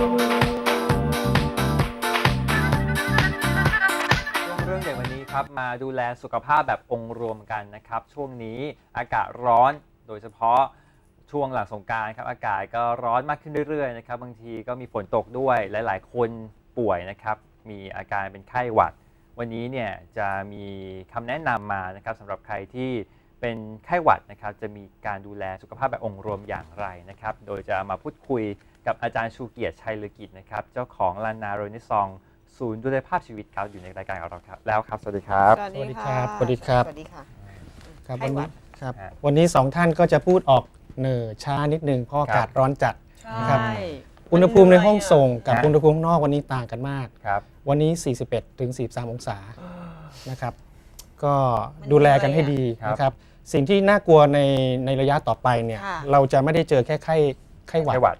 ช่วงเรื่องใหญ่วันนี้ครับมาดูแลสุขภาพแบบองค์รวมกันนะครับ ช่วงนี้อากาศร้อนโดยเฉพาะช่วงหลังสงกรารครับอากาศก็ร้อนมากขึ้นเรื่อยๆนะครับบางทีก็มีฝนตกด้วยหลาย ๆ คนป่วยนะครับ มีอาการเป็นไข้หวัด วันนี้เนี่ยจะมีคำแนะนำมานะครับสำหรับใครที่เป็นไข้หวัดนะครับ จะมีการดูแลสุขภาพแบบองค์รวมอย่างไรนะครับ โดยจะมาพูดคุย กับอาจารย์ชูเกียรติชัยลือกิจนะครับ เจ้าของลานาโรนิซอง ศูนย์ดูแลภาพชีวิตครับอยู่ในรายการของเราครับแล้วครับ สวัสดีครับ สวัสดีสวัสดีค่ะครับสวัสดีครับ สวัสดีค่ะ ครับไข้วันหวันี้ดครับ ฮะวันนี้สองท่านก็จะพูดออกเหน่อช้านิดนึงเพราะอาครักาบศร้อนจัดครับใช่อุณหภูมิในห้องส่งกับฮะ อุณหภูมิข้างนอกวันนี้ต่างกันมาก ครับวันนี้ 41ถึง43 องศานะครับ ก็ดูแลกันให้ดีนะครับ สิ่งที่น่ากลัวในในระยะต่อไปเนี่ย ค่ะ เราจะไม่ได้เจอแค่ไข้ไข้หวัด ไข้หวัด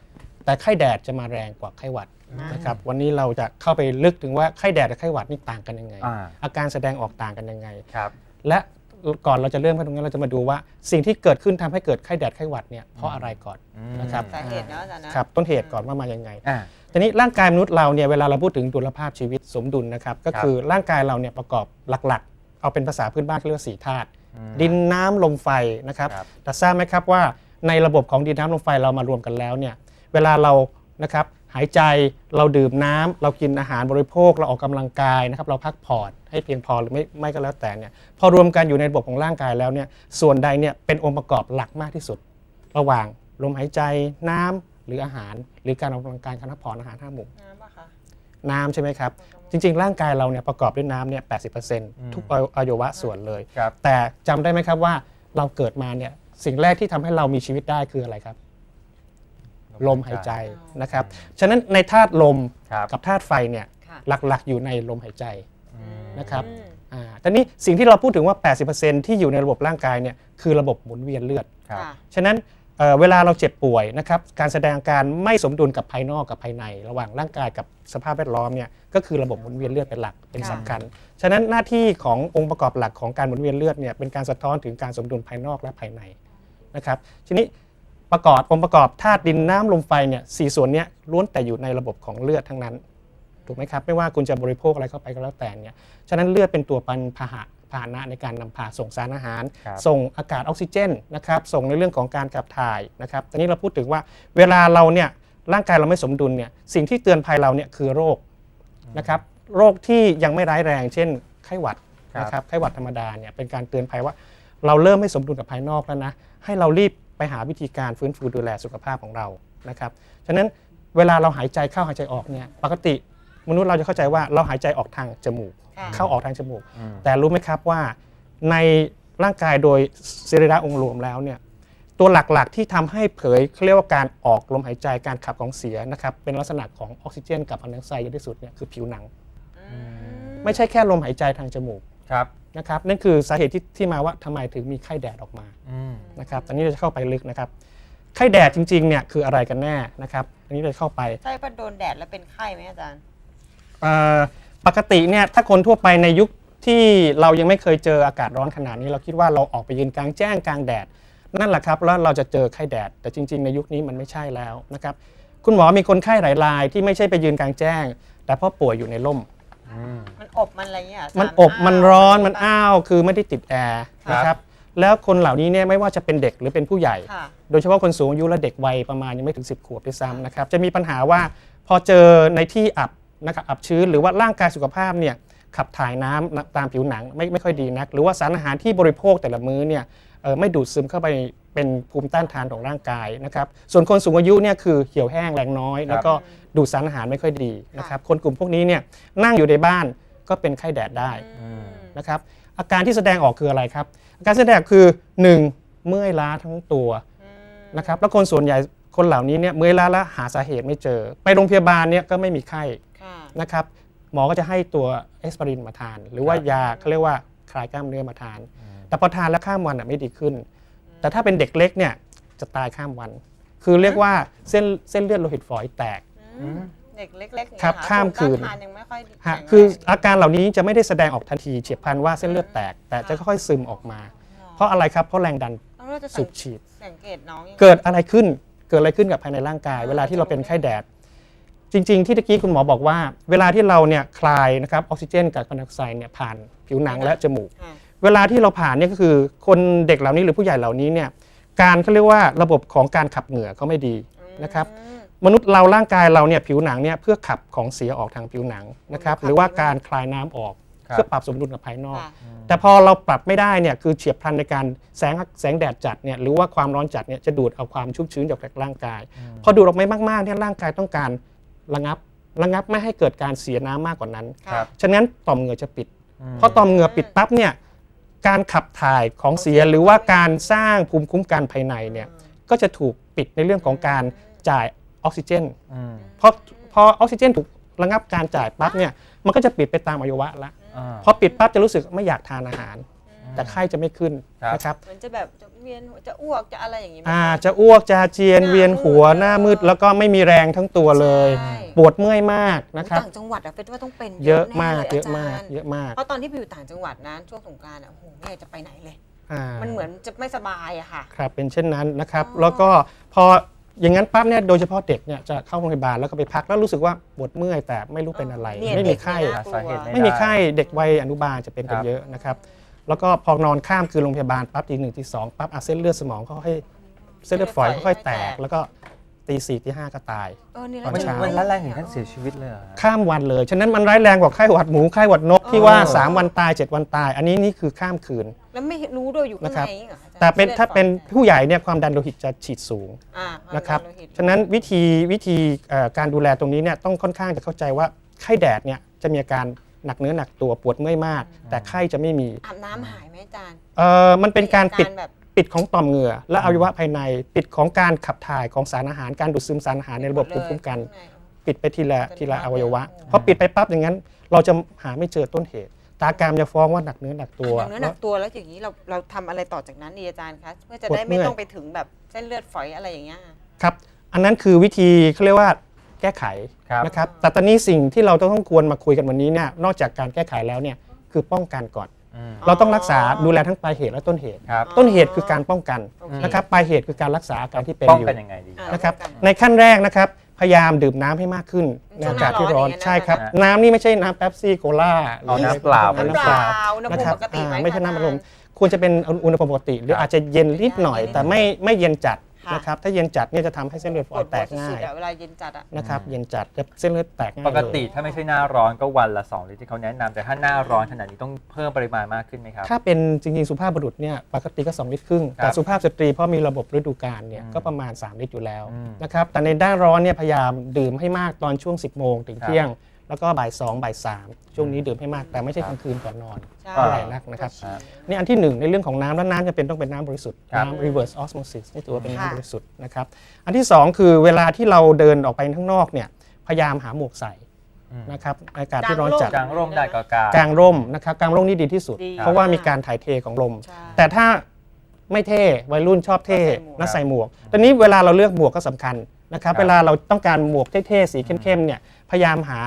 แต่ไข้แดดจะมาแรงกว่าไข้หวัดนะครับวันนี้เราจะเข้าไปลึกถึงว่าไข้แดดกับไข้หวัดนี่ต่างกันยังไงอ่าอาการแสดงออกต่างกันยังไงครับและก่อนเราจะเริ่มกันตรงนี้เราจะมาดูว่าสิ่งที่เกิดขึ้นทำให้เกิดไข้แดดไข้หวัดเนี่ยเพราะอะไรก่อนอืมนะครับสาเหตุเนาะอาจารย์นะครับต้นเหตุก่อนว่ามายังไงอ่าทีนี้ร่างกายมนุษย์เราเนี่ยเวลาเราพูดถึงดุลภาพชีวิตสมดุลนะครับก็คือร่างกายเราเนี่ยประกอบหลักๆ เอาเป็นภาษาพื้นบ้านเรียกว่าสี่ธาตุอืมดินน้ำลมไฟนะครับครับแต่ทราบไหมครับว่าในระบบของดินน้ำลมไฟเรามารวมกันแล้วเนี่ย เวลาเรานะครับหายใจเราดื่มน้ำเรากินอาหารบริโภค เราออกกำลังกายนะครับ เราพักผ่อนให้เพียงพอหรือไม่ไม่ก็แล้วแต่เนี่ยพอรวมกันอยู่ในระบบของร่างกายแล้วเนี่ยส่วนใดเนี่ยเป็นองค์ประกอบหลักมากที่สุด ระหว่างลมหายใจน้ำหรืออาหาร หรือการออกกำลังกายการพักผ่อนอาหารห้าหมู่น้ำปะคะน้ำใช่ไหมครับ จริง ๆ ร่างกายเราเนี่ยประกอบด้วยน้ำเนี่ยแปทุกอวัยวะส่วนเลยครับแต่จำได้ไหมครับว่าเราเกิดมาเนี่ยสิ่งแรกที่ทำให้เรามีชีวิตได้คืออะไรครับ ลมหายใจนะครับ ฉะนั้นในธาตุลมครับกับธาตุไฟเนี่ยค่ะหลักๆ อยู่ในลมหายใจอืมนะครับอืมอ่าตอนนี้สิ่งที่เราพูดถึงว่า 80%ที่อยู่ในระบบร่างกายเนี่ยคือระบบหมุนเวียนเลือดครับค่ะฉะนั้นเอ่อเวลาเราเจ็บป่วยนะครับการแสดงอาการไม่สมดุลกับภายนอกกับภายใน ระหว่างร่างกายกับสภาพแวดล้อมเนี่ยก็คือระบบหมุนเวียนเลือดเป็นหลักเป็นค่ะสำคัญ ฉะนั้นหน้าที่ขององค์ประกอบหลักของการหมุนเวียนเลือดเนี่ยเป็นการสะท้อนถึงการสมดุลภายนอกและภายในนะครับทีนี้ ประกอบองค์ประกอบธาตุดินน้ำลมไฟเนี่ยสี่ส่วนเนี้ล้วนแต่อยู่ในระบบของเลือดทั้งนั้นถูกไหมครับไม่ว่าคุณจะบริโภคอะไรเข้าไปก็แล้วแต่เนี่ยฉะนั้นเลือดเป็นตัวปันพาหะพาหนะในการนำพาส่งสารอาหาร ครับส่งอากาศออกซิเจนนะครับส่งในเรื่องของการขับถ่ายนะครับตอนนี้เราพูดถึงว่าเวลาเราเนี่ยร่างกายเราไม่สมดุลเนี่ยสิ่งที่เตือนภัยเราเนี่ยคือโรคนะครับโรคที่ยังไม่ร้ายแรง เช่นไข้หวัดครับ นะครับไข้หวัดธรรมดาเนี่ยเป็นการเตือนภัยว่าเราเริ่มไม่สมดุลกับภายนอกแล้วนะให้เรารีบ ไปหาวิธีการฟื้นฟูดูแลสุขภาพของเรานะครับฉะนั้นเวลาเราหายใจเข้าหายใจออกเนี่ยปกติมนุษย์เราจะเข้าใจว่าเราหายใจออกทางจมูกค่ะเข้าออกทางจมูกอืมแต่รู้ไหมครับว่าในร่างกายโดยสรีระองค์รวมแล้วเนี่ยตัวหลักๆที่ทำให้เผยเขาเรียกว่าการออกลมหายใจการขับของเสียนะครับเป็นลักษณะของออกซิเจน กับคาร์บอนไดออกไซด์เยอะที่สุดเนี่ยคือผิวหนังอืมไม่ใช่แค่ลมหายใจทางจมูกครับ นะครับนั่นคือสาเหตุที่ที่มาว่าทำไมถึงมีไข้แดดออกมาอืมนะครับตอนนี้เราจะเข้าไปลึกนะครับไข้แดดจริงๆเนี่ยคืออะไรกันแน่นะครับอันนี้เราจะเข้าไป ใช่ปะโดนแดดแล้วเป็นไข้ไหมอาจารย์ เอ่อปกติเนี่ยถ้าคนทั่วไปในยุคที่เรายังไม่เคยเจออากาศร้อนขนาดนี้ เราคิดว่าเราออกไปยืนกลางแจ้งกลางแดด นั่นแหละครับแล้วเราจะเจอไข้แดด แต่จริง ๆ ในยุคนี้มันไม่ใช่แล้วนะครับคุณหมอมีคนไข้หลายรายที่ไม่ใช่ไปยืนกลางแจ้ง แต่เพราะป่วยอยู่ในร่ม อืม มันอบมันอะไรเงี้ยมันสาอบอ้าวมันร้อนมันอ้าวคือไม่ได้ติดแอร์ครับ นะครับแล้วคนเหล่านี้เนี่ยไม่ว่าจะเป็นเด็กหรือเป็นผู้ใหญ่ ค่ะ โดยเฉพาะคนสูงอายุและเด็กวัยประมาณยังไม่ถึง 10 ขวบด้วยซ้ำนะครับจะมีปัญหาว่าพอเจอในที่อับนะครับอับชื้นหรือว่าร่างกายสุขภาพเนี่ยขับถ่ายน้ำตามผิวหนังไม่ไม่ค่อยดีนัก หรือว่าสารอาหารที่บริโภคแต่ละมื้อเนี่ยเอ่อ ไม่ดูดซึมเข้าไปเป็นภูมิต้านทานของร่างกายนะครับ ส่วนคนสูงอายุเนี่ยคือเหี่ยวแห้งแรงน้อย แล้วก็ดูดสารอาหารไม่ค่อยดีนะครับ คนกลุ่มพวกนี้เนี่ยนั่งอยู่ในบ้านก็เป็นไข้แดดได้อืมนะครับอาการที่แสดงออกคืออะไรครับ อาการแสดงออกคือ 1. เมื่อยล้าทั้งตัวอืมนะครับแล้วคนส่วนใหญ่คนเหล่านี้เนี่ยเมื่อยล้าแล้วหาสาเหตุไม่เจอ ไปโรงพยาบาลเนี่ยก็ไม่มีไข้ค่ะนะครับหมอก็จะให้ตัวเอสไพรินมาทาน หรือว่าครับยาเขาเรียกว่าคลายกล้ามเนื้อมาทาน แต่พอทานแล้วข้ามวันอะไม่ดีขึ้น แต่ถ้าเป็นเด็กเล็กเนี่ยจะตายข้ามวัน คือเรียกว่าเส้นเส้นเลือดโลหิตฝอยแตกอืมเด็กเล็กๆเนี่ยครับหข้ามคืนภูต้ทานยังไม่ค่อยดีฮะแข็งแรงคืออาการเหล่านี้จะไม่ได้แสดงออกทันทีเฉียบพลันว่าเส้นเลือดแตก แต่จะค่อยๆซึมออกมา เพราะอะไรครับเพราะแรงดันแล้วเราจะสูบฉีด สังเกตน้องยังไง เกิดอะไรขึ้น เกิดอะไรขึ้นกับภายในร่างกายเวลาที่เราเป็นไข้แดด จริง ๆ ที่ตะกี้คุณหมอบอกว่า เวลาที่เราเนี่ยคลายนะครับออกซิเจนกับคาร์บอนไดออกไซด์เนี่ยผ่านผิวหนังและจมูกค่ะ เวลาที่เราผ่านเนี่ยก็คือคนเด็กเหล่านี้หรือผู้ใหญ่เหล่านี้เนี่ยการเขาเรียกว่าระบบของการขับเหงื่อเขาไม่ดีนะครับอืมมนุษย์เราร่างกายเราเนี่ยผิวหนังเนี่ยเพื่อขับของเสียออกทางผิวหนังนะครับขับหรือว่าดีมากการคลายน้ำออกครับเพื่อปรับสมดุลกับภายนอกค่ะแต่พอเราปรับไม่ได้เนี่ยคือเฉียบพลันในการแสงแสงแดดจัดเนี่ยหรือว่าความร้อนจัดเนี่ยจะดูดเอาความชุ่มชื้นออกจากร่างกาย พอดูดออกไปมากๆเนี่ยร่างกายต้องการระงับระงับไม่ให้เกิดการเสียน้ำมากกว่านั้นครับฉะนั้นต่อมเหงื่อจะปิดมพอต่อมเหงื่อปิดปั๊บเนี่ย การขับถ่ายของเสียหรือว่าการสร้างภูมิคุ้มกันภายในเนี่ยก็จะถูกปิดในเรื่องของการจ่ายออกซิเจนอืมเพราะพอออกซิเจนถูกระงับการจ่ายปั๊บเนี่ยมันก็จะปิดไปตามอวัยวะละอ่าพอปิดปั๊บจะรู้สึกไม่อยากทานอาหาร แต่ไข้จะไม่ขึ้นครับ นะครับเหมือนจะแบบจะเวียนหัวจะอ้วกจะอะไรอย่างงี้ไหมอ่าจะอ้วกจะอาเจียนหน้าเวียนหัวมืดหน้ามืด แล้วก็ไม่มีแรงทั้งตัวเลย ใช่ ปวดเมื่อยมากนะครับ ต่างจังหวัดอะเฟซว่าต้องเป็นเยอะแน่มากลเยอะมากจรเยอะมากเพราะตอนที่ไปอยู่ต่างจังหวัดนะช่วงสงกรานต์อะโอ้โหไม่อยากจะไปไหนเลย อ่า มันเหมือนจะไม่สบายอะค่ะ ครับเป็นเช่นนั้นนะครับ อ๋อ แล้วก็พออย่างนั้นปั๊บเนี่ยโดยเฉพาะเด็กเนี่ยจะเข้าโรงพยาบาลแล้วก็ไปพักแล้วรู้สึกว่าปวดเมื่อยแต่ไม่รู้เป็นอะไร เนี่ยไม่มีไข้ เด็กเนี่ยน่ากลัวสาเหตุไม่ไม่มีได้ไข้เด็กวัยอนุบาลจะเป็นกัคนรับเยอะนะครับ แล้วก็พอนอนข้ามคือโรงพยาบาลปั๊บทีหนึ่งทีสองปั๊บอะเส้นเลือดสมองเขาให้เส้นเลือดฝอยค่อยๆแตก แล้วก็ตีสี่ตีห้าก็ตาย เออนี่ตอนมันเช้า มันร้ายแรงถึงขั้นเสียชีวิตเลยเหรอฮะข้ามวันเลย ฉะนั้นมันร้ายแรงกว่าไข้หวัดหมูไข้หวัดนกที่ว่าเออ3วันตาย 7 วันตาย อันนี้นี่คือข้ามคืน แล้วไม่รู้ด้วยอยู่ข้างนะครับ ในเหรออาจารย์แต่เป็นส้ลือดถ้าเป็นฝอยผู้ใหญ่เนี่ยความดันโลหิตจะฉีดสูงอ่านะครับวามดัโลหิตฉะนั้นวิธีวิธีเอ่อการดูแลตรงนี้เนี่ยต้องค่อนข้างจะเข้าใจว่าไข้แดดเนี่ยจะมีอาการ หนักเนื้อหนักตัวปวดเมื่อยมาก แต่ไข้จะไม่มีอาบน้ำหายไหมอาจารย์เอ่อมันเป็นการปิดมีอแบบปิดของต่อมเหงื่อ และอวัยวะภายใน ปิดของการขับถ่ายของสารอาหารการดูดซึมสารอาหารในระบบภูมิคุ้มกัน ข้างในปิดไปทีละเป็นทีละภาพอวัยวะเลยพอปิดไปปั๊บอย่างนั้น เราจะหาไม่เจอต้นเหตุ ตาการจะฟ้องว่าหนักเนื้อหนักตัวหนักเนื้อหนักตัวแล้วอย่างนี้เราเราทำอะไรต่อจากนั้นดีอาจารย์คะเพื่อจะปวดได้ไม่เมื่อย ต้องไปถึงแบบเส้นเลือดฝอยอะไรอย่างเงี้ย ครับ อันนั้นคือวิธีเขาเรียกว่า แก้ไขครับนะครับแต่ตอนนี้สิ่งที่เราต้องควรมาคุยกันวันนี้เนี่ยนอกจากการแก้ไขแล้วเนี่ยคือป้องกันก่อนอืมเราต้องรักษาดูแลทั้งปลายเหตุและต้นเหตุครับต้นเหตุคือการป้องกันโอเคนะครับปลายเหตุคือการรักษาอาการที่เป็นป้องอยู่กันยังไงดีอ่านะครับป้องกันในขั้นแรกนะครับพยายามดื่มน้ำให้มากขึ้นในช่วงอากาศที่ร้อนหน้าร้อนอย่างเงี้ยนะใช่ครับฮะน้ำนี่ไม่ใช่น้ำเป๊ปซี่โคลาเอาน้ำเปล่าน้ำน้ำเปเปล่าล่าอุณหนะภูครัมิบปกติอ่าไหมไม่ใช่น้ำอัดลมอาจารย์ควรจะเป็นอุณหภูมิปกติ หรืออาจจะเย็นนิดหน่อยไม่ได้แต่ไม่ไม่เย็นจัด ค่ะ นะครับถ้าเย็นจัดเนี่ยจะทำให้เส้นเลือดฝปอวยดแตหัวกง่าสุยดๆอะเวลาเย็นจัดอะ นะครับเย็นจัดจะเส้นเลือดแตกง่ายปกติเลยถ้าไม่ใช่หน้าร้อนก็วันละ2ลิตรที่เขาแนะนำแต่ถ้าหน้าร้อนขนาดนี้ต้องเพิ่มปริมาณมากขึ้นไหมครับ ถ้าเป็นจริงๆสุภาพบุรุษเนี่ยปกติก็ 2 ลิตรครึ่ง ครับแต่สุภาพสตรีเพราะมีระบบฤดูกาลเนี่ยอืมก็ประมาณ 3 ลิตรอยู่แล้วอืมนะครับแต่ในด้านร้อนเนี่ยพยายามดื่มให้มากตอนช่วง 10 โมงถึงครับ เที่ยง แล้วก็บ่าย2บ่าย3ช่วงนี้ดื่มให้มากแต่ไม่ใช่กลางคืนก่อนนอนใช่ เท่าไหร่นักนะครับฉี่นี่อันที่หนึ่งในเรื่องของน้ำแล้วน้ำจะเป็นต้องเป็นน้ำบริสุทธิ์ครับ น้ำ reverse osmosis นี่ถือว่าเป็นค่ะ น้ำบริสุทธิ์นะครับอันที่สองคือเวลาที่เราเดินออกไปข้างนอกเนี่ยพยายามหาหมวกใส่อืมนะครับอากาศที่ร้อนจัด กลางร่มได้ก็กลาง กลางร่มนะครับกลางร่มนี่ดีที่สุด ดีเพราะว่ามีการถ่ายเทของลม ใช่แต่ถ้าไม่เท่วัยรุ่นชอบเท่ก็ใส่หมวกน่าใส่หมวกตอนนี้เวลาเราเลือกหมวกก็สำคัญนะครับ ครับ เวลาเราต้องการหมวกเท่ๆสีเข้มๆเนี่ยพยายามหา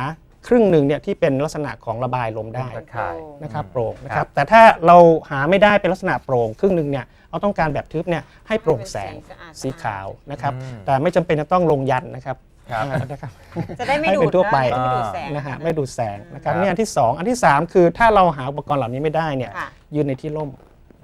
ครึ่งหนึ่งเนี่ยที่เป็นลักษณะของระบายลมได้ตะข่าย นะครับอืมโปร่งนะครับแต่ถ้าเราหาไม่ได้เป็นลักษณะโปร่งครึ่งหนึ่งเนี่ยเราต้องการแบบทึบเนี่ยให้โปร่งแสงให้เป็นสีสะอาดสีขาวนะครับอืมแต่ไม่จำเป็นจะต้องลงยันนะครับครับอ่านะครับ จะได้ไม่ให้ดูเป็ดนทั่วไปนะจะไม่ดูดแสง นะฮะไม่ดูดแสงนะครับครับนี่อันที่สองอันที่สามคือถ้าเราหาอุปกรณ์เหล่านี้ไม่ได้เนี่ยค่ะ ยืนในที่ร่ม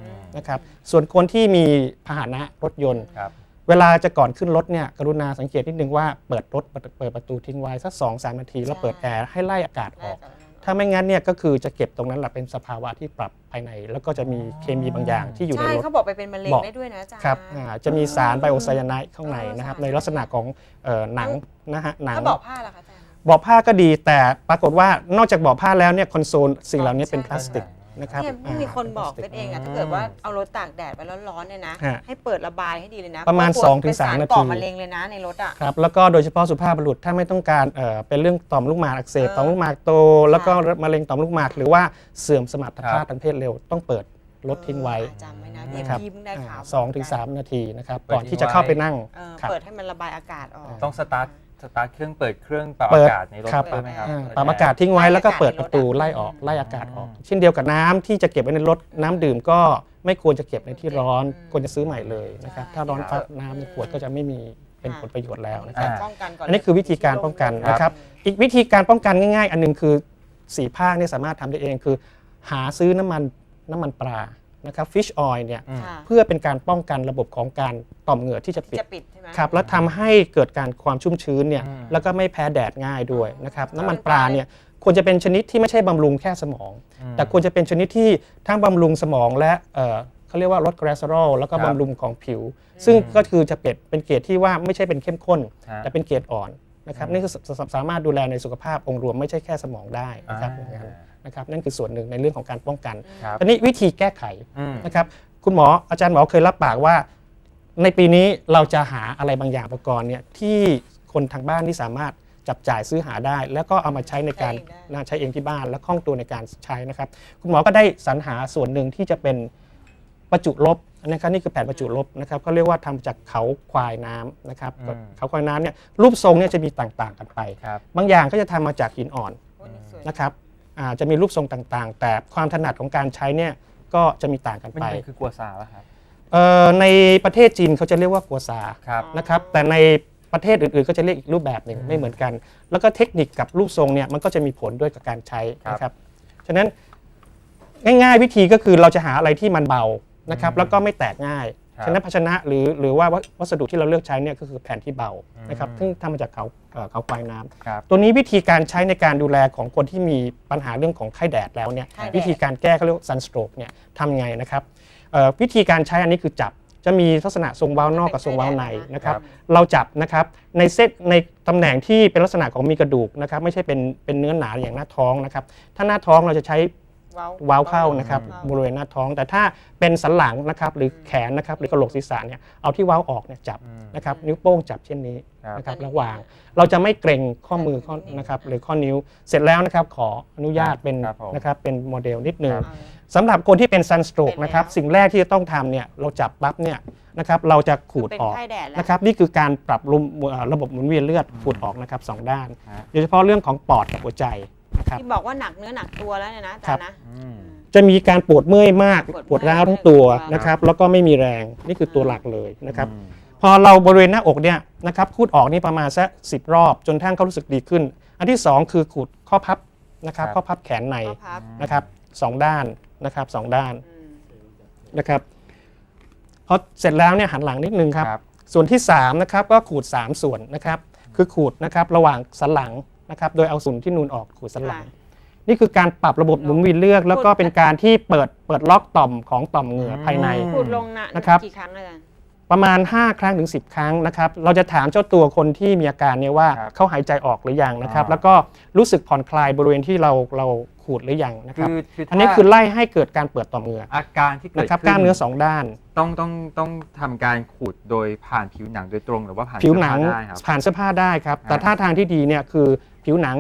อืมนะครับส่วนคนที่มีพาหนะรถยนต์ ครับ เวลาจะก่อนขึ้นรถเนี่ยกรุณาสังเกตนิดนึงว่าเปิดรถเปิดประตูทิ้งไว้สักสองสามนาที แล้วเปิดแอร์ให้ไล่อากาศออก ถ้าไม่งั้นเนี่ยก็คือจะเก็บตรงนั้นแหละเป็นสภาวะที่ปรับภายใน แล้วก็จะมีเคมีบางอย่างที่อยู่ในใช่รถ เขาบอกไปเป็นมะเร็งบอก ได้ด้วยนะอาจารย์ ครับอ่าจะมีสารไบโอไซยาไนด์ข้างในเออนะครับสารในลักษณะของเอ่อหนังนะฮะหนัง ถ้าบอกผ้าล่ะคะอาจารย์ เบาะผ้าก็ดีแต่ปรากฏว่านอกจากเบาะผ้าแล้วเนี่ยคอนโซลสิ่งเหล่านี้เป็นพลาสติก นะครับเนี่ยอ่ามีคนบอกพลาสเป็ตินเองอะถ้าเกิดว่าเอารถตากแดดไปร้อนๆเนี่ยนะ ฮะให้เปิดระบายให้ดีเลยนะประมาณเพสองถึงเป็นสามนาทีก่อมะเร็งเลยนะในรถอะครับแล้วก็โดยเฉพาะสุภาพบุรุษถ้าไม่ต้องการเอ่อเป็นเรื่องต่อมลูกหมากอักเสบเออ ต่อมลูกหมากโต แล้วก็มะเร็งต่อมลูกหมากหรือว่าเสื่อมสมรรถภาพครับทางเพศเร็วต้องเปิดรถทิ้งไว้จำไว้นะเดี๋ยวนะครับพี่เพิ่งได้ข่าวสองถึงสามนาทีนะครับเปิดก่อนที่ทิ้งจะเข้าไว้ไปนั่งเออครับ เปิดให้มันระบายอากาศออก ต้องสตาร์ท สตาร์ทเครื่องเปิดเครื่องปรับเปิอาดกาศในรถครับด้วยไหมครับอ่าเปิดปรับแร์อากาศทิ้งไว้แล้วก็ไล่อากาศเปิดประตูในรถอะไล่ออกไล่อากาศออกอืมเช่นเดียวกับน้ำที่จะเก็บไว้ในรถน้ำดื่มก็ไม่ควรจะเก็บในที่ร้อนควรจะซื้อใหม่เลยนะครับถ้าร้อนปั๊บน้ำในขวดก็จะไม่มีเป็นค่ะผลประโยชน์แล้วนะคการับรป้องกันก่อนอันนี้คือวิธีการป้องกันลนะครับ อีกวิธีการป้องกันง่าย ๆ อันหนึงคือสีภาคเนี่ยสามารถทำได้เองคือ หาซื้อน้ำมันน้ำมันปลา นะครับ fish oil เนี่ยอืมค่ะ เพื่อเป็นการป้องกันระบบของการต่อมเหงื่อที่จะปิดจะปิดใช่ไหม ครับแล้วทำให้เกิดการความชุ่มชื้นเนี่ยอืม แล้วก็ไม่แพ้แดดง่ายด้วยนะครับน้ำมันปลาเนี่ยควรจะเป็นชนิดที่ไม่ใช่บำรุงแค่สมองอืมแต่ควรจะเป็นชนิดที่ทั้งบำรุงสมองและเอ่อเขาเรียกว่าลดคอเลสเตอรอลแล้วก็ครับบำรุงของผิว ซึ่งก็คือจะเป็นเป็นเกรดที่ว่าไม่ใช่เป็นเข้มข้น ฮะ แต่เป็นเกรดอ่อน นะครับอืมนี่คือสสสามารถดูแลในสุขภาพองค์รวมไม่ใช่แค่สมองได้นะครับอ่าอย่างนั้นนะครับนั่นคือส่วนหนึ่งในเรื่องของการป้องกันครับทีนี้วิธีแก้ไขอืมนะครับคุณหมออาจารย์หมอเคยรับปากว่า ในปีนี้เราจะหาอะไรบางอย่างอุปกรณ์เนี่ยที่คนทางบ้านที่สามารถจับจ่ายซื้อหาได้ แล้วก็เอามาใช้ในการใช้เองได้น่าใช้เองที่บ้านและคล่องตัวในการใช้นะครับ คุณหมอก็ได้สรรหาส่วนหนึ่งที่จะเป็นประจุลบ นะครับนี่คือแผ่นประจุลบนะครับเขาเรียกว่าทำจากเขาควายน้ำนะครับอืม เขาควายน้ำเนี่ยรูปทรงเนี่ยจะมีต่างๆกันไป ครับบางอย่างก็จะทำมาจากหินอ่อนโอ้นี่สวยนะครับอ่าจะมีรูปทรงต่างๆ แต่ความถนัดของการใช้เนี่ยก็จะมีต่างกันมันไปมันคือกัวซาป่ะครับเอ่อในประเทศจีนเขาจะเรียกว่ากัวซา ครับ นะครับแต่ในประเทศอื่นๆ ก็จะเรียกอีกรูปแบบหนึ่งอืมไม่เหมือนกัน แล้วก็เทคนิคกับรูปทรงเนี่ยมันก็จะมีผลด้วยกับการใช้ครับ นะครับฉะนั้นง่ายๆวิธีก็คือเราจะหาอะไรที่มันเบา นะครับอืมแล้วก็ไม่แตกง่ายครับฉะนั้นภาชนะหรือหรือว่าวัสดุที่เราเลือกใช้เนี่ยก็คือแผ่นที่เบาอืมนะครับซึ่งทำมาจากเขาเอ่อเขาควายน้ำครับ ตัวนี้วิธีการใช้ในการดูแลของคนที่มีปัญหาเรื่องของไข้แดดแล้วเนี่ยไข้แดด วิธีการแก้เขาเรียกว่า sunstroke เนี่ยทำไงนะครับเอ่อวิธีการใช้อันนี้คือจับจะมีลักษณะทรงเว้านอกกับทรงเว้าในนะครับครับ เราจับนะครับในเส้นในตำแหน่งที่เป็นลักษณะของมีกระดูกนะครับไม่ใช่เป็นเป็นเนื้อหนาอย่างหน้าท้องนะครับถ้าหน้าท้องเราจะใช้เว้าเว้าเข้านะครับว้าวบริเวณหน้าท้อง แต่ถ้าเป็นสันหลังนะครับหรือแขนนะครับหรือกระโหลกศีรษะเนี่ยเอาที่เว้าออกเนี่ยจับอืมนะครับนิ้วโป้งจับเช่นนี้ครับนะครับแล้ววางเราจะไม่เกรงข้อมือข้อนะครับหรือข้อนิ้วเสร็จแล้วนะครับขออนุญาตเป็นครับผมนะครับเป็นโมเดลนิดนึงครับเอาสำหรับคนที่เป็น sunstroke เป็นแล้วนะครับสิ่งแรกที่จะต้องทำเนี่ยเราจับปั๊บเนี่ยนะครับเราจะขูดเป็นออกไข้แดดแล้วนะครับนี่คือการปรับรุมเอ่อระบบหมุนเวียนเลือดขูดออกนะครับสองด้านฮะโดยเฉพาะเรื่องของปอดกับหัวใจ นะครับ ที่บอกว่าหนักเนื้อหนักตัวแล้วเนี่ยนะอาครัจารบย์นะ อืม จะมีการปวดเมื่อยมากปวดเมื่อยปวดร้าวทั้งตัวครับนะครับ แล้วก็ไม่มีแรงนี่คือตัวหลักเลยนะครับอืมพอเราบริเวณหน้าอกเนี่ยนะครับขูดออกนี่ประมาณสักสิรอบจนทั้งเขารู้สึกดีขึ้น อันที่ 2 คือขูดข้อพับนะครับครับ ข้อพับแขนในข้อพับนะครับสองด้านนะครับสองด้านอืมนะครับพอเสร็จแล้วเนี่ยหันหลังนิดนึงครับครับส่วนที่3นะครับก็ขูด 3 ส่วนนะครับ คือขูดนะครับระหว่างสันหลัง นะครับโดยเอาส่วนที่นูนออกขูดสันหลังค่ะนี่คือการปรับระบบหมุนเวียนเลือดแล้วก็เป็นการที่เปิดเปิดล็อกต่อมของต่อมเหงื่อภายในพูดลงนะนะครับกี่ครั้งอาจารย์ประมาณ 5 ครั้งถึง 10 ครั้งนะครับ เราจะถามเจ้าตัวคนที่มีอาการเนี่ยว่าครับเขาหายใจออกหรือยังนะครับอ่าแล้วก็รู้สึกผ่อนคลายบริเวณที่เราเรา ขูดหรือยังนะคคืรับอคืออันนี้ถ้าคือไล่ให้เกิดการเปิดต่อมเหงื่ออาการที่เกิดนะครับขึ้กล้ามเนื้อสองด้าน ต้องต้องต้องทำการขูดโดยผ่านผิวหนังโดยตรงหรือว่าผ่านผิวหนังเสื้อผ้าได้ครับ ผ่านเสื้อผ้าได้ครับ แต่อ่า ถ้าทางที่ดีเนี่ยคือผิวหนัง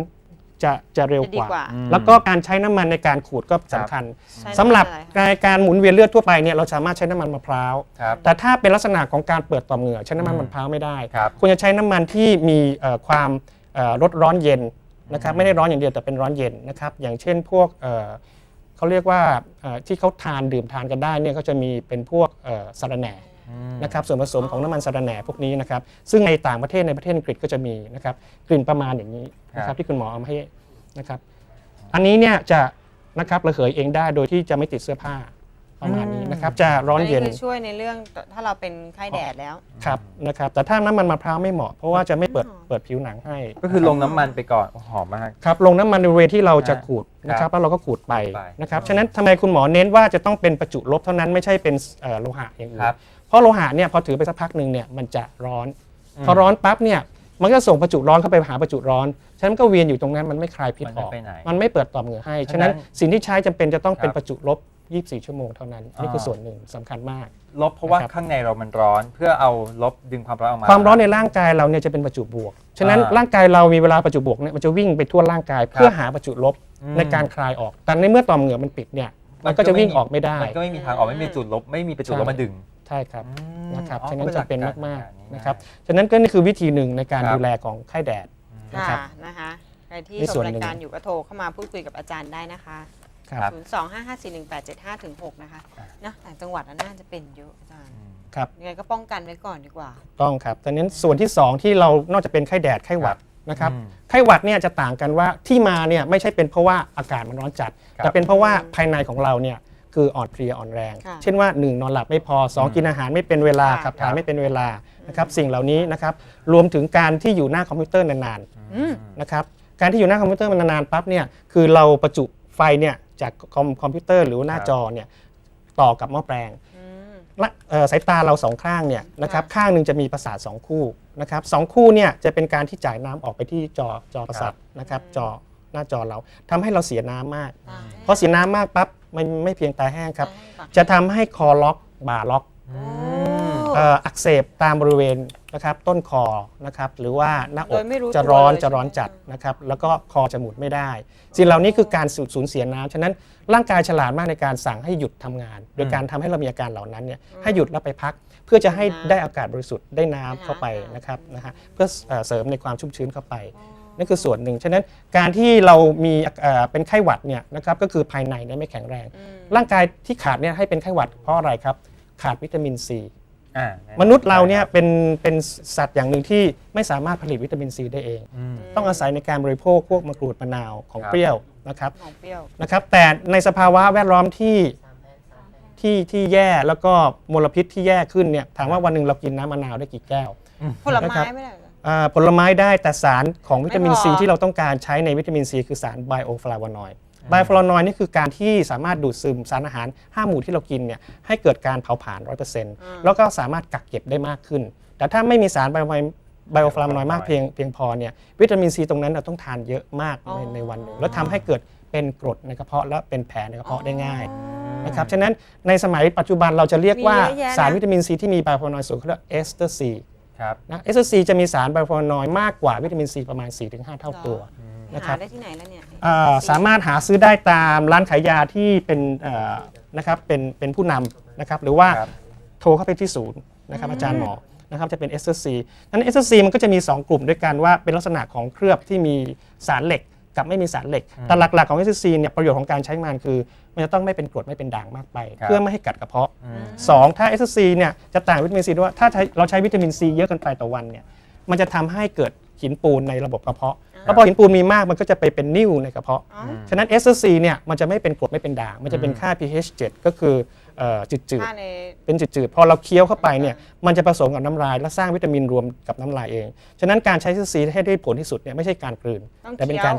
จะจะเร็วจะกดีว่า กว่าอืม แล้วก็การใช้น้ำมันในการขูดก็สำคัญใช้สำหรับน้ำมันอะไรการการหมุนเวียนเลือดทั่วไปเนี่ยเราสามารถใช้น้ำมันมะพร้าว ครับ แต่ถ้าเป็นลักษณะของการเปิดต่อมเหงื่อใช้น้ำมันอืม มะพร้าวไม่ได้ ครับ ควรจะใช้น้ำมันที่มีเอ่อความเอ่อลดร้อนเย็น นะครับอืมไม่ได้ร้อนอย่างเดียวแต่เป็นร้อนเย็นนะครับอย่างเช่นพวกเอ่อเขาเรียกว่าเอ่อที่เขาทานดื่มทานกันได้เนี่ยก็จะมีเป็นพวกเอ่อสาระแหน่อืมนะครับส่วนผสมของน้ำมันสาระแหน่พวกนี้นะครับซึ่งในต่างประเทศในประเทศอังกฤษก็จะมีนะครับกลิ่นประมาณอย่างนี้นะคครัรับบที่คุณหมอเอามาให้นะครับอันนี้เนี่ยจะนะครับระเหยเองได้โดยที่จะไม่ติดเสื้อผ้า ประมาณนี้นะครับจะร้อนเย็นคือช่วยในเรื่องถ้าเราเป็นไข้แดดแล้วครับนะครับแต่ถ้าน้ำมันมะพร้าวไม่เหมาะเพราะว่าจะไม่เปิดอ๋อเปิดผิวหนังให้ ก็คือลงน้ำมันไปก่อนโอ้หอมมากครับลงน้ำมันในบริเวณที่เราจะอ่าขูดนะครับแล้วเราก็ขูดไปขูดไปนะครับฉะนั้นทำไมคุณหมอเน้นว่าจะต้องเป็นประจุลบเท่านั้นไม่ใช่เป็นเอ่อโลหะอย่างอื่นครับเพราะโลหะเนี่ยพอถือไปสักพักหนึ่งเนี่ยมันจะร้อนอืมพอร้อนปั๊บเนี่ยมันก็ส่งประจุร้อนเข้าไปหาประจุร้อน ฉะนั้นมันก็เวียนอยู่ตรงนั้นมันไม่คลายพิษมันอไม่อกไปไหนมันไม่เปิดต่อมเหงื่อให้ ฉะฉะนั้นั้นนสิ่งที่ใช้จำเป็นจะต้องเป็นครับประจุลบ 24 ชั่วโมงเท่านั้น นี่คืออ่าส่วนหนึ่งสำคัญมาก ลบเพราะว่านะครับข้างในเรามันร้อน เพื่อเอาลบดึงความร้อนออกมา ความร้อนในร่างกายเราเนี่ยจะเป็นประจุบวก ฉะนั้นอ่าร่างกายเรามีเวลาประจุบวกเนี่ยมันจะวิ่งไปทั่วร่างกาย เพื่อหาประจุลบอืมในการคลายออก แต่ในเมื่อต่อมเหงื่อมันปิดเนี่ยมันก็จะวิ่งออกไม่ได้ มันก็ไม่มีทางออกไม่มีจุดลบไม่มีประจุลบมาดึงใช่ครับอืมนะครับอ๋อฉะนั้นจะเป็นมากหลักรๆนะครับฉะนั้นก็นี่คือวิธีหนึ่งในการครับดูแลของไข้แดดนะครัค่ะบนะคะใครที่นี่ชส่วมนราหนึ่ยงการอยู่ก็โทรเข้ามาพูดคุยกับอาจารย์ได้นะคะ ครับ0 2 5 5 4 1 8 7 5ถึง6นะคะเนอะต่างจังหวัดน่าจะเป็นเยอะอาจารย์อืมครับยังไงก็ป้องกันไว้ก่อนดีกว่า ต้องครับตอนนี้ส่วนที่ 2 ที่เรานอกจากเป็นไข้แดดไข้หวัดนะครับ อืมไข้หวัดเนี่ยจะต่างกันว่าที่มาเนี่ยไม่ใช่เป็นเพราะว่าอากาศมันร้อนจัด ครับแต่เป็นเพราะว่าภายในของเราเนี่ยคืออ่อนเพลียอ่อนแรง ค่ะเช่นว่า 1 นอนหลับไม่พอ2กินอาหารไม่เป็นเวลาค่ะขับถ่ายไม่เป็นเวลานะครับสิ่งเหล่านี้นะครับรวมถึงการที่อยู่หน้าคอมพิวเตอร์นานอืมๆนะครับการที่อยู่หน้าคอมพิวเตอร์มันนานๆปั๊บเนี่ยคือเราประจุไฟเนี่ย จากคอมคอมพิวเตอร์หรือว่าหน้าครับจอเนี่ยต่อกับหม้อแปลงอืมละเอ่อสายตาเราสองข้างเนี่ยนะครับค่ะข้างหนึ่งจะมีประสาทสองคู่นะครับสองคู่เนี่ยจะเป็นการที่จ่ายน้ำออกไปที่จอจอประสาทนะครับจอหน้าจอเราทำให้เราเสียน้ำมากตายเพราะเสียน้ำมากปั๊บมันไม่เพียงตาแห้งครับตายปากจะทำให้คอล็อกบ่าล็อก อืโอ้มเอ่ออักเสบตามบริเวณนะครับต้นคอนะครับหรือว่าหน้าอโดกยไม่รู้จะร้อนตัวเลย จะร้อนใช่ไหมจัดนะครับแล้วก็คอจะหมุนไม่ได้ สิ่งเหล่านี้คือการสูญสูญเสียน้ำฉะนั้นร่างกายฉลาดมากในการสั่งให้หยุดทำงาน โดยการทำให้เรามีอาการเหล่านั้นเนี่ยให้หยุดแล้วไปพัก เพื่อจะให้ได้อากาศบริสุทธิ์ได้น้ำเข้าไปนะครับนะฮะเพื่อเอ่อเสริมในความชุ่มชื้นเข้าไป นั่นคือส่วนหนึ่ง ฉะนั้นการที่เรามีเอ่อเป็นไข้หวัดเนี่ยนะครับก็คือภายในเนี่ยไม่แข็งแรงอืมร่างกายที่ขาดเนี่ยให้เป็นไข้หวัดเพราะอะไรครับ ขาดวิตามินซี อ่าแน่มนุษย์เราเนี่ยเป็นเป็นสัตว์อย่างหนึ่งที่ไม่สามารถผลิตวิตามินซีได้เอง อืม ต้องอาศัยในการบริโภคพวกมะกรูดมะนาวของครับ เปรี้ยวนะครับของเปรี้ยว นะครับ แต่ในสภาวะแวดล้อมที่ที่ที่แย่แล้วก็มลพิษที่แย่ขึ้นเนี่ยถามว่าวันหนึ่งเรากินน้ำมะนาวได้กี่แก้ว ผลนะครัไม้บไม่ได้เหรอ อ่าผลไม้ได้แต่สารของวิตามินไม่พอซีที่เราต้องการใช้ในวิตามินซีคือสารไบโอฟลาวานอยด์ ไบโอฟลาวานอยด์นี่คือการที่สามารถดูดซึมสารอาหาร 5 หมู่ที่เรากินเนี่ยให้เกิดการเผาผลาญ100%แล้วก็สามารถกักเก็บได้มากขึ้น แต่ถ้าไม่มีสารไบโอไบโอฟลาวานอยด์มากเพียงเพียงพอเนี่ยวิตามินซีตรงนั้นเราต้องทานเยอะมากในในวันหนึ่งแล้วทำให้เกิดเป็นกรดในกระเพาะและเป็นแผลในกระเพาะได้ง่ายนะครับฉะนั้นในสมัยปัจจุบันเราจะเรียกว่ามีเยอะแยะนะสารวิตามินซีที่มีไบโอฟลาวานอยด์สูงเขาเรียกเอสเตอร์ซีครับนะเอสซีจะมีสารไบโอฟลาวานอยด์มากกว่าวิตามินซีประมาณ 4-5 เท่าตัว นะครัหาบได้ที่ไหนแล้วเนี่ยอ่าสามารถหาซื้อได้ตามร้านขายยาที่เป็นเอ่อนะครับเป็นเป็นผู้นำนะครับหรือว่าครับโทรเข้าไปที่ศูนย์นะครับอาจารย์หมอนะครับจะเป็น s อ c นั้น s อ c มันก็จะมี 2 กลุ่มด้วยกันว่าเป็นลักษณะของเคลือบที่มีสารเหล็ก กับไม่มีสารเหล็ก แต่หลักๆของ s อ c เนี่ยประโยชน์ของการใช้งานคือ มันจะต้องไม่เป็นกรดไม่เป็นด่างมากไป ครับ เพื่อไม่ให้กัดกระเพาะ อืมสองถ้า s อ c เนี่ยจะต่างวิตามินซีด้วยว่าถ้าใช้เราใช้วิตามินซีเยอะเกินไปต่อวันเนี่ยมันจะทำให้เกิดหินปูนในระบบกระเพาะ แล้วพอหินปูนมีมากมันก็จะไปเป็นนิ่วในกระเพาะ อ๋อ ฉะนั้น s อ c เนี่ยมันจะไม่เป็นกรดไม่เป็นด่าง มันจะเป็นค่า pH 7 ก็คือเอ่อจืดถ้าใน ๆ เป็นจืดๆ พอเราเคี้ยวเข้าไปเนี่ยมันจะผสมกับน้ำลาย และสร้างวิตามินรวมกับน้ำลายเอง ฉะนั้นการใช้ s อ c ให้ได้ผลที่สุดเนี่ยไม่ใช่การกลืน ต้องแต่เป็นเคี้ยวการ